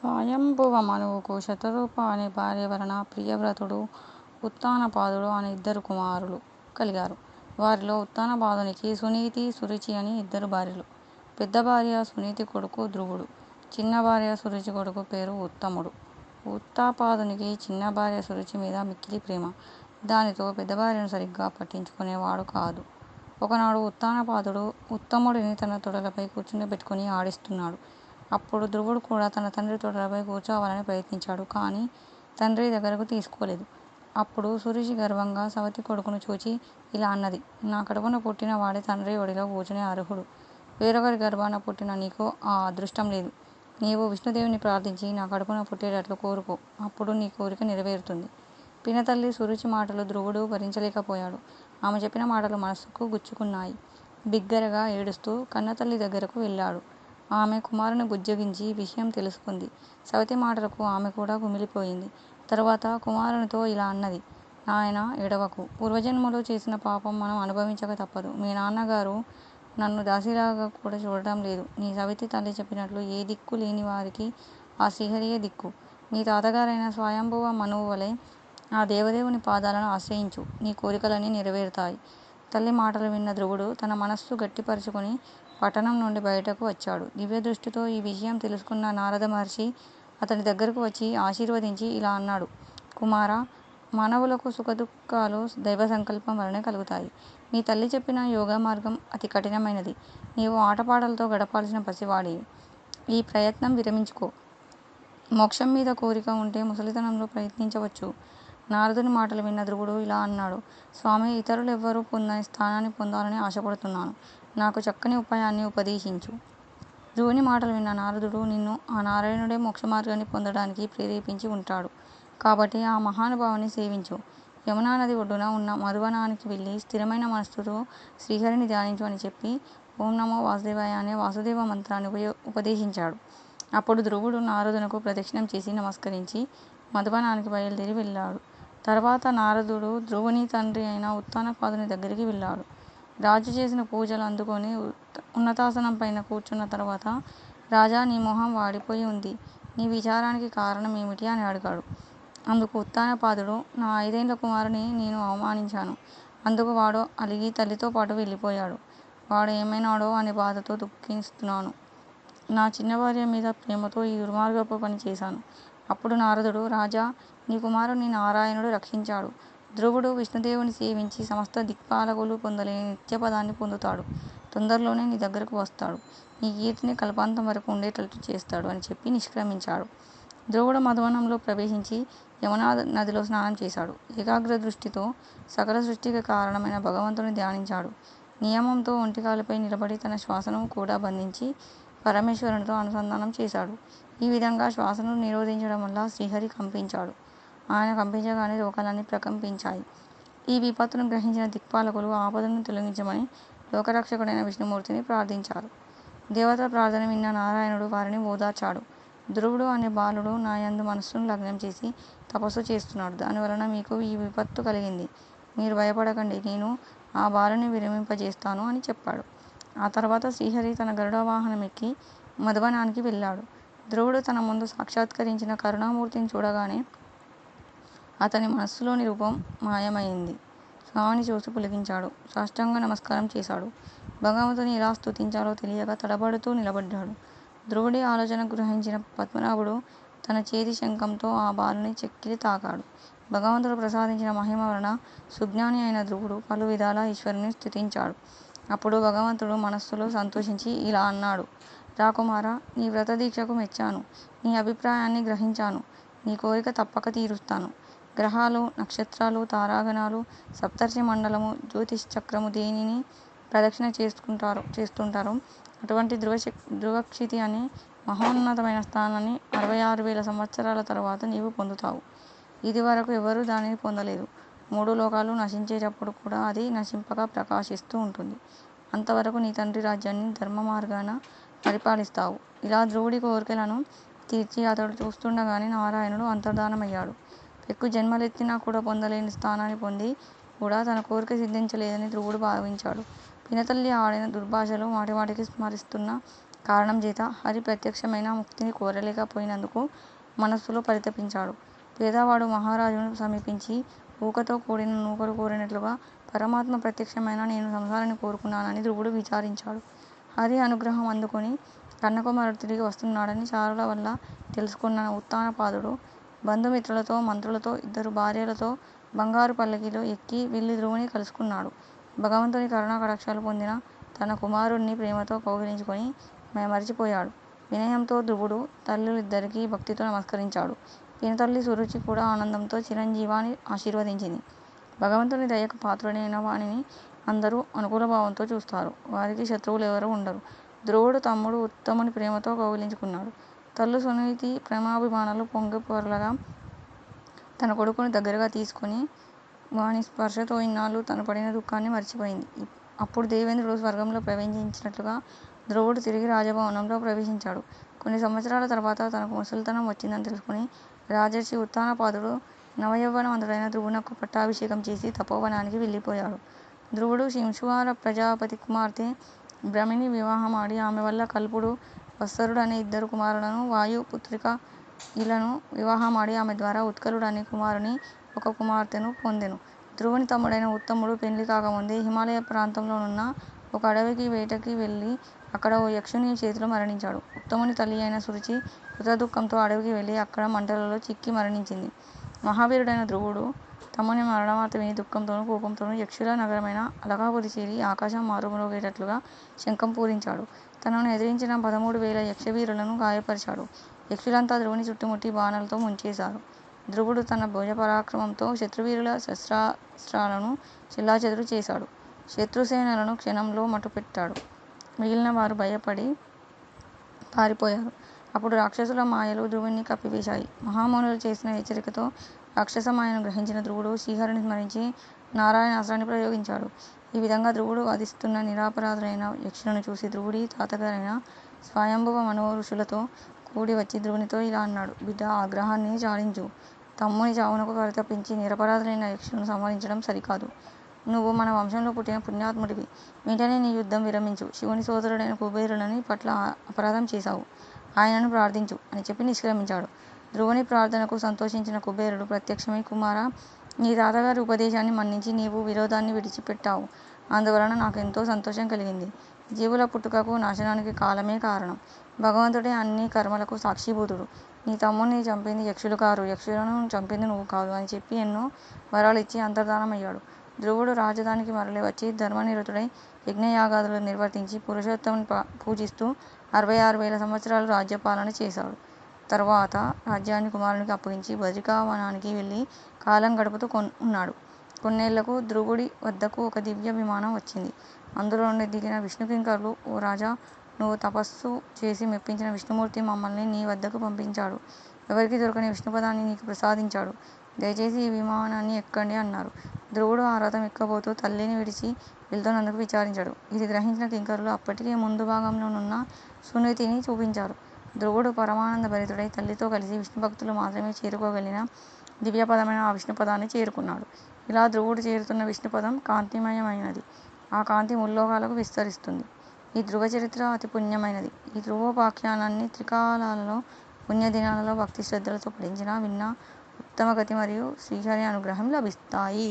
స్వయంభువ మనువుకు శతరూప అనే భార్య వలన ప్రియవ్రతుడు, ఉత్తానపాదుడు అనే ఇద్దరు కుమారులు కలిగారు. వారిలో ఉత్తానపాదునికి సునీతి, సురుచి అని ఇద్దరు భార్యలు. పెద్ద భార్య సునీతి కొడుకు ధ్రువుడు. చిన్న భార్య సురుచి కొడుకు పేరు ఉత్తముడు. ఉత్తాపాదునికి చిన్న భార్య సురుచి మీద మిక్కిలి ప్రేమ. దానితో పెద్దభార్యను సరిగ్గా పట్టించుకునేవాడు కాదు. ఒకనాడు ఉత్తానపాదుడు ఉత్తముడిని తన తొడలపై కూర్చుండబెట్టుకుని ఆడిస్తున్నాడు. అప్పుడు ధ్రువుడు కూడా తన తండ్రి తొడలపై కూర్చోవాలని ప్రయత్నించాడు. కానీ తండ్రి దగ్గరకు తీసుకోలేదు. అప్పుడు సురుచి గర్వంగా సవతి కొడుకును చూచి ఇలా అన్నది. నా కడుపున పుట్టిన వాడే తండ్రి ఒడిలో కూర్చునే అర్హుడు. వేరొకరి గర్భాన పుట్టిన నీకు ఆ అదృష్టం లేదు. నీవు విష్ణుదేవుని ప్రార్థించి నా కడుపున పుట్టేటట్లు కోరుకో. అప్పుడు నీ కోరిక నెరవేరుతుంది. పినతల్లి సురుచి మాటలు ధ్రువుడు భరించలేకపోయాడు. ఆమె చెప్పిన మాటలు మనస్సుకు గుచ్చుకున్నాయి. బిగ్గరగా ఏడుస్తూ కన్నతల్లి దగ్గరకు వెళ్ళాడు. ఆమె కుమారుని బుజ్జగించి విషయం తెలుసుకుంది. సవతి మాటలకు ఆమె కూడా కుమిలిపోయింది. తరువాత కుమారునితో ఇలా అన్నది. నాయనా ఏడవకు. పూర్వజన్మలో చేసిన పాపం మనం అనుభవించక తప్పదు. మీ నాన్నగారు నన్ను దాసీలాగా కూడా చూడటం లేదు. నీ సవితి తల్లి చెప్పినట్లు ఏ దిక్కూ లేనివారికి ఆ శ్రీహరియే దిక్కు. మీ తాతగారైన స్వయంభువ మనువువలె ఆ దేవదేవుని పాదాలను ఆశ్రయించు. నీ కోరికలన్నీ నెరవేరుతాయి. తల్లి మాటలు విన్న ధ్రువుడు తన మనస్సు గట్టిపరచుకుని పట్టణం నుండి బయటకు వచ్చాడు. దివ్యదృష్టితో ఈ విషయం తెలుసుకున్న నారద మహర్షి అతని దగ్గరకు వచ్చి ఆశీర్వదించి ఇలా అన్నాడు. కుమారా! మానవులకు సుఖదుఖాలు దైవ సంకల్పం వలనే కలుగుతాయి. మీ తల్లి చెప్పిన యోగమార్గం అతి కఠినమైనది. నీవు ఆటపాటలతో గడపాల్సిన పసివాడి ఈ ప్రయత్నం విరమించుకో. మోక్షం మీద కోరిక ఉంటే ముసలితనంలో ప్రయత్నించవచ్చు. నారదుని మాటలు విన్న ధ్రువుడు ఇలా అన్నాడు. స్వామి ఇతరులు ఎవ్వరూ పొందని స్థానాన్ని పొందాలని ఆశపడుతున్నాను. నాకు చక్కని ఉపాయాన్ని ఉపదేశించు. ధ్రువుని మాటలు విన్న నారదుడు నిన్ను ఆ నారాయణుడే మోక్షమార్గాన్ని పొందడానికి ప్రేరేపించి ఉంటాడు. కాబట్టి ఆ మహానుభావుని సేవించు. యమునా నది ఒడ్డున ఉన్న మధువనానికి వెళ్ళి స్థిరమైన మనస్సుతో శ్రీహరిని ధ్యానించు అని చెప్పి ఓం నమో వాసుదేవాయ అనే వాసుదేవ మంత్రాన్ని ఉపదేశించాడు. అప్పుడు ధ్రువుడు నారదునకు ప్రదక్షిణం చేసి నమస్కరించి మధువనానికి బయలుదేరి వెళ్ళాడు. తర్వాత నారదుడు ధ్రువుని తండ్రి అయిన ఉత్తానపాదుని దగ్గరికి వెళ్ళాడు. రాజు చేసిన పూజలు అందుకుని ఉన్నతాసనంపైన కూర్చున్న తర్వాత రాజా నీ మొహం వాడిపోయి ఉంది. నీ విచారానికి కారణం ఏమిటి? అని అడిగాడు. అందుకు ఉత్తానపాదుడు నా ఐదేండ్ల కుమారుని నేను అవమానించాను. అందుకు వాడు అలిగి తల్లితో పాటు వెళ్ళిపోయాడు. వాడు ఏమైనాడో అనే బాధతో దుఃఖిస్తున్నాను. నా చిన్న భార్య మీద ప్రేమతో ఈ దుర్మార్గపు పని చేశాను. అప్పుడు నారదుడు రాజా! నీ కుమారుని నారాయణుడు రక్షించాడు. ధ్రువుడు విష్ణుదేవుని సేవించి సమస్త దిక్పాలకులు పొందలేని నిత్యపదాన్ని పొందుతాడు. తొందరలోనే నీ దగ్గరకు వస్తాడు. నీ కీర్తిని కల్పాంతం వరకు ఉండేటట్లు చేస్తాడు అని చెప్పి నిష్క్రమించాడు. ధ్రువుడు మధువనంలో ప్రవేశించి యమునా నదిలో స్నానం చేశాడు. ఏకాగ్రదృష్టితో సకల సృష్టికి కారణమైన భగవంతుని ధ్యానించాడు. నియమంతో ఒంటికాలపై నిలబడి తన శ్వాసను కూడా బంధించి పరమేశ్వరునితో అనుసంధానం చేశాడు. ఈ విధంగా శ్వాసను నిరోధించడం వల్ల శ్రీహరి కంపించాడు. ఆయన పంపించగానే లోకాలన్నీ ప్రకంపించాయి. ఈ విపత్తును గ్రహించిన దిక్పాలకులు ఆపదను తొలగించమని లోకరక్షకుడైన విష్ణుమూర్తిని ప్రార్థించారు. దేవతల ప్రార్థన విన్న నారాయణుడు వారిని ఓదార్చాడు. ధ్రువుడు అనే బాలుడు నా యందు మనస్సును లగ్నం చేసి తపస్సు చేస్తున్నాడు. దానివలన మీకు ఈ విపత్తు కలిగింది. మీరు భయపడకండి. నేను ఆ బాలుని విరమింపజేస్తాను అని చెప్పాడు. ఆ తర్వాత శ్రీహరి తన గరుడ వాహనం ఎక్కి మధువనానికి వెళ్ళాడు. ధ్రువుడు తన ముందు సాక్షాత్కరించిన కరుణామూర్తిని చూడగానే అతని మనస్సులోని రూపం మాయమైంది స్వామిని చూసి పులకించాడు. సాష్టాంగ నమస్కారం చేశాడు. భగవంతుని ఎలా స్తుతించాలో తెలియక తడబడుతూ నిలబడ్డాడు. ధ్రువుడి ఆలోచన గ్రహించిన పద్మనాభుడు తన చేతి శంఖంతో ఆ బాలుని చెక్కిలి తాకాడు. భగవంతుడు ప్రసాదించిన మహిమ వలన సుజ్ఞాని అయిన ధ్రువుడు పలు విధాల ఈశ్వరుని స్థుతించాడు అప్పుడు భగవంతుడు మనస్సులో సంతోషించి ఇలా అన్నాడు. రాకుమార నీ నీ వ్రతదీక్షకు మెచ్చాను. నీ అభిప్రాయాన్ని గ్రహించాను. నీ కోరిక తప్పక తీరుస్తాను. గ్రహాలు, నక్షత్రాలు, తారాగణాలు, సప్తర్షి మండలము జ్యోతిష్ చక్రము దేనిని ప్రదక్షిణ చేసుకుంటారు చేస్తుంటారు అటువంటి ధ్రువక్షితి అనే మహోన్నతమైన స్థానాన్ని అరవై ఆరు వేల సంవత్సరాల తరువాత నీవు పొందుతావు. ఇదివరకు ఎవరూ దానిని పొందలేదు. మూడు లోకాలు నశించేటప్పుడు కూడా అది నశింపగా ప్రకాశిస్తూ ఉంటుంది. అంతవరకు నీ తండ్రి రాజ్యాన్ని ధర్మ మార్గాన పరిపాలిస్తావు. ఇలా ధ్రువుడి కోరికలను తీర్చి అతడు చూస్తుండగానే నారాయణుడు అంతర్ధానమయ్యాడు. ఎక్కువ జన్మలెత్తినా కూడా పొందలేని స్థానాన్ని పొంది కూడా తన కోరిక సిద్ధించలేదని ధ్రువుడు భావించాడు. పినతల్లి ఆడిన దుర్భాషలు మాటిమాటికి స్మరిస్తున్న కారణం చేత హరి ప్రత్యక్షమైన ముక్తిని కోరలేకపోయినందుకు మనస్సులో పరితపించాడు. పేదవాడు మహారాజును సమీపించి ఊకతో కూడిన నూకలు కోరినట్లుగా పరమాత్మ ప్రత్యక్షమైన నేను సంసారాన్ని కోరుకున్నానని ధ్రువుడు విచారించాడు. హరి అనుగ్రహం అందుకుని కన్నకుమారుడు తిరిగి వస్తున్నాడని చారుల వల్ల తెలుసుకున్న ఉత్తానపాదుడు బంధుమిత్రులతో మంత్రులతో ఇద్దరు భార్యలతో బంగారు పల్లకీలో ఎక్కి వెళ్ళి ధ్రువుని కలుసుకున్నాడు. భగవంతుని కరుణా కటాక్షాలు పొందిన తన కుమారుణ్ణి ప్రేమతో కౌగిలించుకొని మైమరచిపోయాడు. వినయంతో ధ్రువుడు తల్లులిద్దరికీ భక్తితో నమస్కరించాడు. పినతల్లి సురుచి కూడా ఆనందంతో చిరంజీవా అని ఆశీర్వదించింది. భగవంతుని దయకు పాత్రుడైన వానిని అందరూ అనుకూలభావంతో చూస్తారు. వారికి శత్రువులెవరూ ఉండరు. ధ్రువుడు తమ్ముడు ఉత్తముని ప్రేమతో కౌగిలించుకున్నాడు. తల్లు సునీతి ప్రేమాభిమానాలు పొంగిపొరలగా తన కొడుకుని దగ్గరగా తీసుకుని వాని స్పర్శతో ఇన్నాళ్ళు తను పడిన దుఃఖాన్ని మర్చిపోయింది అప్పుడు దేవేంద్రుడు స్వర్గంలో ప్రవేశించినట్లుగా ధ్రువుడు తిరిగి రాజభవనంలో ప్రవేశించాడు. కొన్ని సంవత్సరాల తర్వాత తనకు ముసలితనం వచ్చిందని తెలుసుకుని రాజర్షి ఉత్తానపాదుడు నవయౌవనవంతుడైన ధ్రువునకు పట్టాభిషేకం చేసి తపోవనానికి వెళ్ళిపోయాడు. ధ్రువుడు శింశువార ప్రజాపతి కుమార్తె భ్రమిని వివాహమాడి ఆమె వల్ల కల్పుడు వత్సరుడు అనే ఇద్దరు కుమారులను వాయు పుత్రిక ఇలను వివాహమాడి ఆమె ద్వారా ఉత్కలుడు అనే కుమారుని ఒక కుమార్తెను పొందెను. ధ్రువుని తమ్ముడైన ఉత్తముడు పెండ్లి కాకముందే హిమాలయ ప్రాంతంలోనున్న ఒక అడవికి వేటకి వెళ్ళి అక్కడ ఓ యక్షుని చేతిలో మరణించాడు. ఉత్తముని తల్లి అయిన సురుచి పుత్రదుఃఖంతో అడవికి వెళ్ళి అక్కడ మంటలలో చిక్కి మరణించింది. మహావీరుడైన ధ్రువుడు తమ్ముని మరణవార్త విని దుఃఖంతోనూ కోపంతోనూ యక్షుల నగరమైన అలకాపురి చేరి ఆకాశం మారుమ్రోగేటట్లుగా శంఖం పూరించాడు. తనను ఎదిరించిన పదమూడు వేల యక్షవీరులను గాయపరిచాడు. యక్షులంతా ధ్రువుని చుట్టుముట్టి బాణాలతో ముంచేశారు. ధ్రువుడు తన భుజపరాక్రమంతో శత్రువీరుల శస్త్రాస్త్రాలను చిల్లాచెదురు చేశాడు. శత్రుసేనలను క్షణంలో మట్టుపెట్టాడు. మిగిలిన వారు భయపడి పారిపోయారు. అప్పుడు రాక్షసుల మాయలు ధ్రువుని కప్పివేశాయి. మహామునులు చేసిన హెచ్చరికతో రాక్షసమాయను గ్రహించిన ధ్రువుడు శ్రీహరిని స్మరించి నారాయణ అస్త్రాన్ని ప్రయోగించాడు. ఈ విధంగా ధ్రువుడు వధిస్తున్న నిరాపరాధులైన యక్షులను చూసి ధ్రువుడి తాతగారైన స్వయంభువ మనో ఋషులతో కూడి వచ్చి ధ్రువునితో ఇలా అన్నాడు. బిడ్డ ఆగ్రహాన్ని చాలించు. తమ్ముని చావునకు పరితపించి నిరపరాధులైన యక్షులను సంహరించడం సరికాదు. నువ్వు మన వంశంలో పుట్టిన పుణ్యాత్ముడివి. వెంటనే నీ యుద్ధం విరమించు. శివుని సోదరుడైన కుబేరుని పట్ల అపరాధం చేశావు. ఆయనను ప్రార్థించు అని చెప్పి నిష్క్రమించాడు. ధ్రువుని ప్రార్థనకు సంతోషించిన కుబేరుడు ప్రత్యక్షమై కుమారా! నీ తాతగారి ఉపదేశాన్ని మన్నించి నీవు విరోధాన్ని విడిచిపెట్టావు. అందువలన నాకు ఎంతో సంతోషం కలిగింది. జీవుల పుట్టుకకు నాశనానికి కాలమే కారణం. భగవంతుడే అన్ని కర్మలకు సాక్షిభూతుడు. నీ తమ్ముణ్ణి చంపింది యక్షులు కారు. యక్షులను చంపింది నువ్వు కాదు అని చెప్పి ఎన్నో వరాలిచ్చి అంతర్ధానమయ్యాడు. ధ్రువుడు రాజధానికి మరలి వచ్చి ధర్మనిరతుడై యజ్ఞయాగాదులు నిర్వర్తించి పురుషోత్తముని పూజిస్తూ అరవై ఆరు వేల సంవత్సరాలు రాజ్యపాలన చేశాడు. తర్వాత రాజ్యాన్ని కుమారునికి అప్పగించి బద్రికావనానికి వెళ్ళి కాలం గడుపుతూ ఉన్నాడు. కొన్నేళ్ళకు ధ్రువుడి వద్దకు ఒక దివ్య విమానం వచ్చింది. అందులో నుండి దిగిన విష్ణుకింకరులు ఓ రాజా! నువ్వు తపస్సు చేసి మెప్పించిన విష్ణుమూర్తి మమ్మల్ని నీ వద్దకు పంపించాడు. ఎవరికీ దొరకని విష్ణుపదాన్ని నీకు ప్రసాదించాడు. దయచేసి ఈ విమానాన్ని ఎక్కండి అన్నారు. ధ్రువుడు ఆ రథం ఎక్కబోతూ తల్లిని విడిచి వెళ్తున్నందుకు విచారించాడు. ఇది గ్రహించిన కింకరులు అప్పటికే ముందు భాగంలోనున్న సునీతిని చూపించారు. ధ్రువుడు పరమానందభరితుడై తల్లితో కలిసి విష్ణుభక్తులు మాత్రమే చేరుకోగలిగిన దివ్యపదమైన ఆ విష్ణుపదాన్ని చేరుకున్నాడు. ఇలా ధ్రువుడు చేరుతున్న విష్ణుపదం కాంతిమయమైనది. ఆ కాంతి ముల్లోకాలకు విస్తరిస్తుంది. ఈ ధ్రువచరిత్ర అతి పుణ్యమైనది. ఈ ధ్రువోపాఖ్యానాన్ని త్రికాలాలలో పుణ్యదినాలలో భక్తి శ్రద్ధలతో పఠించినా విన్నా ఉత్తమగతి మరియు శ్రీహరి అనుగ్రహం లభిస్తాయి.